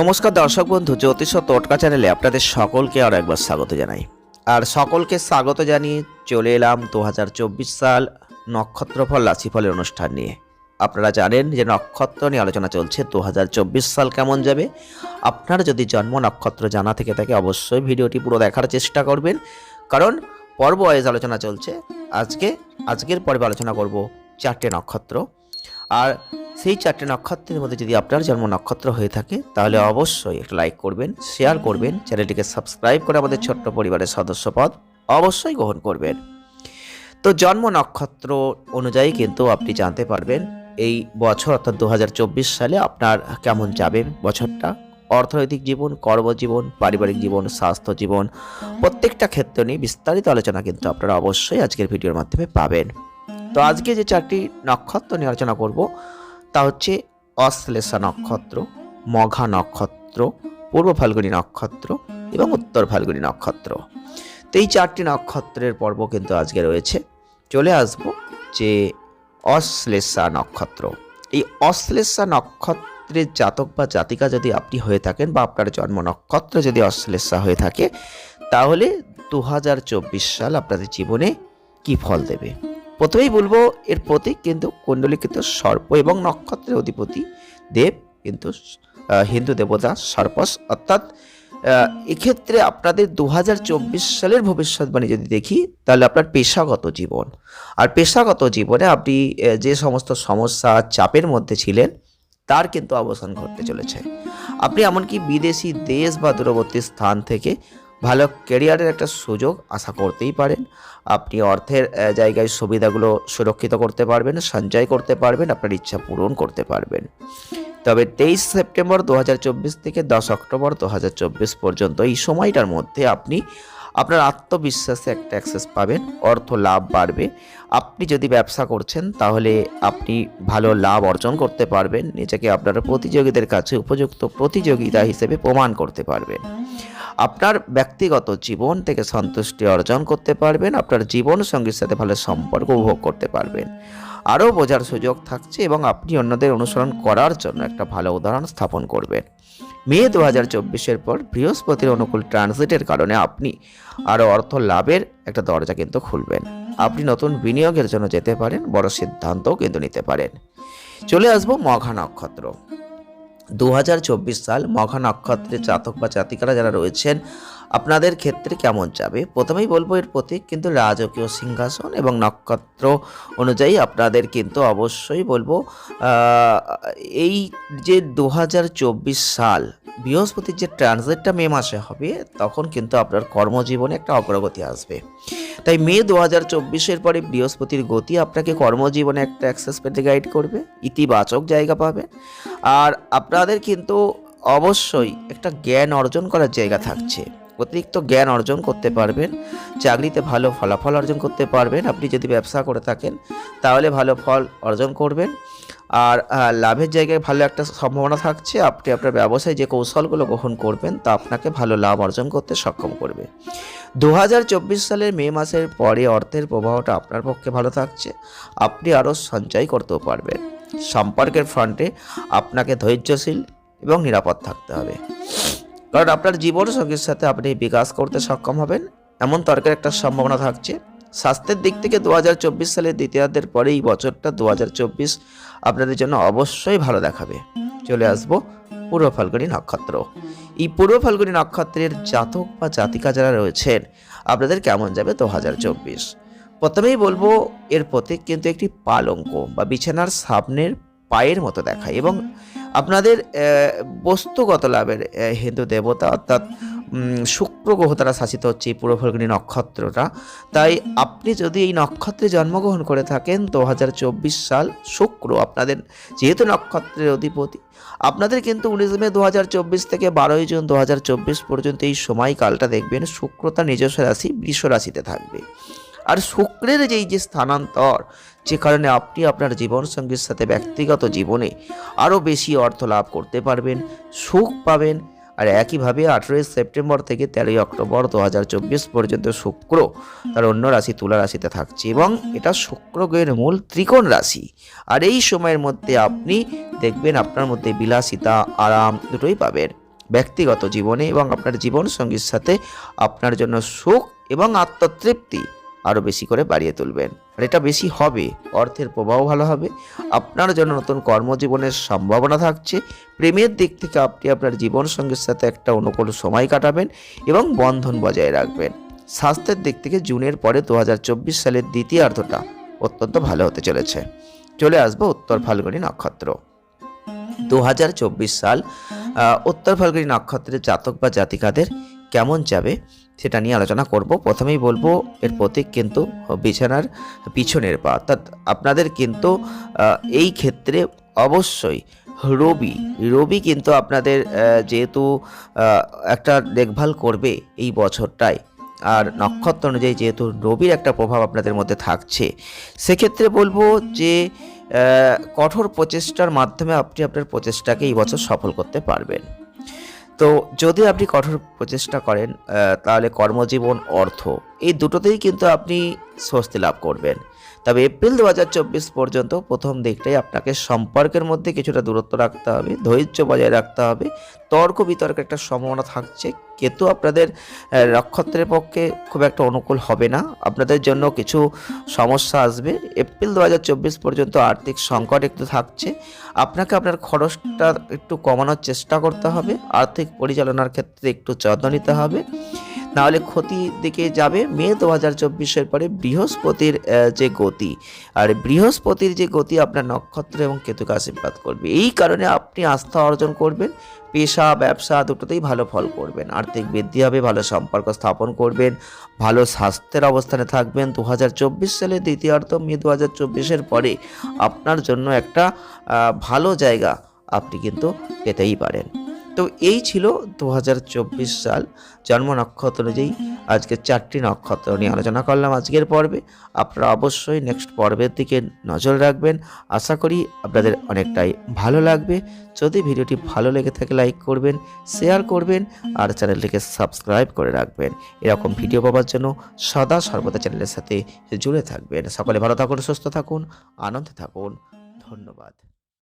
নমস্কার দর্শক বন্ধু, জ্যোতিষ ও টোটকা চ্যানেলে আপনাদের সকলকে আরও একবার স্বাগত জানাই। আর সকলকে স্বাগত জানিয়ে চলে এলাম দু হাজার চব্বিশ সাল নক্ষত্রফল রাশিফলের অনুষ্ঠান নিয়ে। আপনারা জানেন যে নক্ষত্র নিয়ে আলোচনা চলছে দু হাজার চব্বিশ সাল কেমন যাবে? আপনার যদি জন্ম নক্ষত্র জানা থেকে থাকে, অবশ্যই ভিডিওটি পুরো দেখার চেষ্টা করবেন। কারণ পর্ব ওয়াইজ আলোচনা চলছে। আজকে, আজকের পর্বে আলোচনা করব চারটে নক্ষত্র। আর সেই চারটে নক্ষত্রের মধ্যে যদি আপনার জন্ম নক্ষত্র হয়ে থাকে, তাহলে অবশ্যই একটা লাইক করবেন শেয়ার করবেন চ্যানেলটিকে সাবস্ক্রাইব করে আমাদের ছোট্ট পরিবারের সদস্যপদ অবশ্যই গ্রহণ করবেন। তো জন্ম নক্ষত্র অনুযায়ী কিন্তু আপনি জানতে পারবেন এই বছর অর্থাৎ দু হাজার চব্বিশ সালে আপনার কেমন যাবে বছরটা। অর্থনৈতিক জীবন, কর্মজীবন, পারিবারিক জীবন, স্বাস্থ্য জীবন, প্রত্যেকটা ক্ষেত্র নিয়ে বিস্তারিত আলোচনা কিন্তু আপনারা অবশ্যই আজকের ভিডিওর মাধ্যমে পাবেন। তো আজকে যে চারটি নক্ষত্র নিয়ে আলোচনা করব তা হচ্ছে অশ্লেষা নক্ষত্র, মঘা নক্ষত্র, পূর্ব ফাল্গুনী নক্ষত্র এবং উত্তর ফাল্গুনী নক্ষত্র। তো এই চারটি নক্ষত্রের পর্ব কিন্তু আজকে রয়েছে। চলে আসব যে অশ্লেষা নক্ষত্র। এই অশ্লেষা নক্ষত্রের জাতক বা জাতিকা যদি আপনি হয়ে থাকেন বা আপনার জন্ম নক্ষত্র যদি অশ্লেষা হয়ে থাকে, তাহলে দু হাজার চব্বিশ সাল আপনাদের জীবনে কি ফল দেবে? প্রথমেই বলব, এর প্রতীক কিন্তু কুণ্ডলিখিত সর্প এবং নক্ষত্রের অধিপতি দেব, কিন্তু হিন্দু দেবতা সর্পস। অর্থাৎ এক্ষেত্রে আপনাদের দু হাজার চব্বিশ সালের ভবিষ্যৎবাণী যদি দেখি, তাহলে আপনার পেশাগত জীবন। আর পেশাগত জীবনে আপনি যে সমস্ত সমস্যা চাপের মধ্যে ছিলেন, তার কিন্তু অবসান ঘটতে চলেছে। আপনি এমনকি বিদেশি দেশ বা দূরবর্তী স্থান থেকে ভালো কেরিয়ারের একটা সুযোগ আশা করতেই পারেন। আপনি অর্থের জায়গায় সুবিধাগুলো সুরক্ষিত করতে পারবেন, সঞ্চয় করতে পারবেন, আপনার ইচ্ছা পূরণ করতে পারবেন। তবে তেইশ সেপ্টেম্বর দু হাজার চব্বিশ থেকে দশ অক্টোবর দু হাজার চব্বিশ পর্যন্ত এই সময়টার মধ্যে আপনি আপনার আত্মবিশ্বাসে একটা অ্যাক্সেস পাবেন, অর্থ লাভ বাড়বে। আপনি যদি ব্যবসা করছেন, তাহলে আপনি ভালো লাভ অর্জন করতে পারবেন, নিজেকে আপনার প্রতিযোগীদের কাছে উপযুক্ত প্রতিযোগিতা হিসেবে প্রমাণ করতে পারবেন। আপনার ব্যক্তিগত জীবন থেকে সন্তুষ্টি অর্জন করতে পারবেন, আপনার জীবন সঙ্গীর সাথে ভালো সম্পর্ক উপভোগ করতে পারবেন। আরও বোঝার সুযোগ থাকছে এবং আপনি অন্যদের অনুসরণ করার জন্য একটা ভালো উদাহরণ স্থাপন করবেন। মে দু হাজার চব্বিশের পর বৃহস্পতির অনুকূল ট্রানজিটের কারণে আপনি আরও অর্থ লাভের একটা দরজা কিন্তু খুলবেন। আপনি নতুন বিনিয়োগের জন্য যেতে পারেন, বড় সিদ্ধান্তও কিন্তু নিতে পারেন। চলে আসব মঘা নক্ষত্র দু হাজার চব্বিশ সাল মঘা নক্ষত্রের জাতক বা জাতিকারা যারা রয়েছেন, আপনাদের ক্ষেত্রে কেমন যাবে? প্রথমেই বলব এর প্রতীক কিন্তু রাজকীয় সিংহাসন এবং নক্ষত্র অনুযায়ী আপনাদের কিন্তু অবশ্যই বলব এই যে দু হাজার চব্বিশ সাল বৃহস্পতির যে ট্রানজিটটা মে মাসে হবে, তখন কিন্তু আপনার কর্মজীবনে একটা অগ্রগতি আসবে। তাই মে দু হাজার চব্বিশের পরে বৃহস্পতির গতি আপনাকে কর্মজীবনে একটা অ্যাক্সেস পেতে গাইড করবে, ইতিবাচক জায়গা পাবে। আর আপনাদের কিন্তু অবশ্যই একটা জ্ঞান অর্জন করার জায়গা থাকছে। অতিরিক্ত জ্ঞান অর্জন করতে পারবেন, চাকরিতে ভালো ফলাফল অর্জন করতে পারবেন। আপনি যদি ব্যবসা করে থাকেন, তাহলে ভালো ফল অর্জন করবেন। আর লাভের জায়গায় ভালো একটা সম্ভাবনা থাকছে। আপনি আপনার ব্যবসায় যে কৌশলগুলো গ্রহণ করবেন, তা আপনাকে ভালো লাভ অর্জন করতে সক্ষম করবে। দু হাজার চব্বিশ সালের মে মাসের পরে অর্থের প্রবাহটা আপনার পক্ষে ভালো থাকছে, আপনি আরও সঞ্চয় করতেও পারবেন। সম্পর্কের ফ্রন্টে আপনাকে ধৈর্যশীল এবং নিরাপদ থাকতে হবে। কারণ আপনার জীবন সঙ্গীর সাথে আপনি বিকাশ করতে সক্ষম হবেন, এমন তর্কের একটা সম্ভাবনা থাকছে। স্বাস্থ্যের দিক থেকে দু হাজার চব্বিশ সালের দ্বিতীয়ার্ধের পরে এই বছরটা দু হাজার চব্বিশ আপনাদের জন্য অবশ্যই ভালো দেখাবে। চলে আসব পূর্ব ফাল্গুনী নক্ষত্র। এই পূর্ব ফাল্গুনী নক্ষত্রের জাতক বা জাতিকা যারা রয়েছেন, আপনাদের কেমন যাবে দু হাজার চব্বিশ? প্রথমেই বলব, এর প্রতীক কিন্তু একটি পালঙ্ক বা বিছানার সামনের পায়ের মতো দেখায় এবং আপনাদের বস্তুগত লাভের হিন্দু দেবতা অর্থাৎ শুক্র গ্রহ দ্বারা শাসিত হচ্ছে এই পূর্ব ফাল্গুনী নক্ষত্রটা। তাই আপনি যদি এই নক্ষত্রে জন্মগ্রহণ করে থাকেন দু হাজার চব্বিশ সাল শুক্র আপনাদের যেহেতু নক্ষত্রের অধিপতি, আপনাদের কিন্তু উনিশ মে দু হাজার চব্বিশ থেকে বারোই জুন দু হাজার চব্বিশ পর্যন্ত এই সময়কালটা দেখবেন শুক্র তার নিজস্ব রাশি, বৃষ রাশিতে থাকবে। আর শুক্রের যেই যে স্থানান্তর, যে কারণে আপনি আপনার জীবনসঙ্গীর সাথে ব্যক্তিগত জীবনে আরও বেশি অর্থ লাভ করতে পারবেন, সুখ পাবেন। আর একইভাবে আঠেরোই সেপ্টেম্বর থেকে তেরোই অক্টোবর দু হাজার চব্বিশ পর্যন্ত শুক্র তার অন্য রাশি তুলা রাশিতে থাকছে এবং এটা শুক্র গ্রহের মূল ত্রিকোণ রাশি। আর এই সময়ের মধ্যে আপনি দেখবেন আপনার মধ্যে বিলাসিতা, আরাম দুটোই পাবেন। ব্যক্তিগত জীবনে এবং আপনার জীবন সঙ্গীর সাথে আপনার জন্য সুখ এবং আত্মতৃপ্তি। আরও বেশি করে বাড়িয়ে তুলবেন। আর এটা বেশি হবে, অর্থের প্রবাহ ভালো হবে। আপনার জন্য নতুন কর্মজীবনের সম্ভাবনা থাকছে। প্রেমের দিক থেকে আপনি আপনার জীবন সঙ্গীর সাথে একটা অনুকূল সময় কাটাবেন এবং বন্ধন বজায় রাখবেন। স্বাস্থ্যের দিক থেকে জুনের পরে দু হাজার চব্বিশ সালের দ্বিতীয়ার্ধটা অত্যন্ত ভালো হতে চলেছে। চলে আসব উত্তর ফাল্গুনী নক্ষত্র। দু হাজার চব্বিশ সাল উত্তর ফাল্গুনী নক্ষত্রের জাতক বা জাতিকাদের কেমন যাবে সেটা নিয়ে আলোচনা করব। প্রথমেই বলব, এর প্রতীক কিন্তু বিছানার পিছনের পা। অর্থাৎ আপনাদের কিন্তু এই ক্ষেত্রে অবশ্যই রবি রবি কিন্তু আপনাদের যেহেতু একটা দেখভাল করবে এই বছরটায়। আর নক্ষত্র অনুযায়ী যেহেতু রবির একটা প্রভাব আপনাদের মধ্যে থাকছে, সেক্ষেত্রে বলব যে কঠোর প্রচেষ্টার মাধ্যমে আপনি আপনার প্রচেষ্টাকে এই বছর সফল করতে পারবেন। তো যদি আপনি কঠোর প্রচেষ্টা করেন তাহলে কর্মজীবন অর্থ। এই দুটোতেই কিন্তু আপনি স্বস্তি লাভ করবেন। তবে এপ্রিল দু হাজার চব্বিশ পর্যন্ত প্রথম দিকটাই আপনাকে সম্পর্কের মধ্যে কিছুটা দূরত্ব রাখতে হবে, ধৈর্য বজায় রাখতে হবে। তর্ক বিতর্কের একটা সম্ভাবনা থাকছে। কেতু আপনাদের নক্ষত্রের পক্ষে খুব একটা অনুকূল হবে না। আপনাদের জন্য কিছু সমস্যা আসবে। এপ্রিল দু হাজার চব্বিশ পর্যন্ত আর্থিক সংকট একটু থাকছে। আপনাকে আপনার খরচটা একটু কমানোর চেষ্টা করতে হবে। আর্থিক পরিচালনার ক্ষেত্রে একটু যত্ন নিতে হবে। নাহলে ক্ষতির দিকে যাবে মে দু হাজার চব্বিশের পরে বৃহস্পতির যে গতি। আর বৃহস্পতির যে গতি আপনার নক্ষত্র এবং কেতুকে আশীর্বাদ করবে। এই কারণে আপনি আস্থা অর্জন করবেন, পেশা, ব্যবসা দুটোতেই ভালো ফল করবেন। আর্থিক বৃদ্ধি হবে, ভালো সম্পর্ক স্থাপন করবেন, ভালো স্বাস্থ্যের অবস্থানে থাকবেন। দু হাজার চব্বিশ সালে দ্বিতীয়ার্ধ মে দু হাজার চব্বিশের পরে আপনার জন্য একটা ভালো জায়গা আপনি কিন্তু পেতেই পারেন। তো এই ছিল দু হাজার চব্বিশ সাল জন্ম নক্ষত্র অনুযায়ী আজকে চারটি নক্ষত্র নিয়ে আলোচনা করলাম আজকের পর্বে। আপনারা অবশ্যই নেক্সট পর্বের দিকে নজর রাখবেন। আশা করি আপনাদের অনেকটাই ভালো লাগবে। যদি ভিডিওটি ভালো লেগে থাকে লাইক করবেন শেয়ার করবেন আর চ্যানেলটিকে সাবস্ক্রাইব করে রাখবেন। এরকম ভিডিও পাওয়ার জন্য সদা সর্বদা চ্যানেলের সাথে জুড়ে থাকবেন। সকলে ভালো থাকুন, সুস্থ থাকুন, আনন্দে থাকুন। ধন্যবাদ।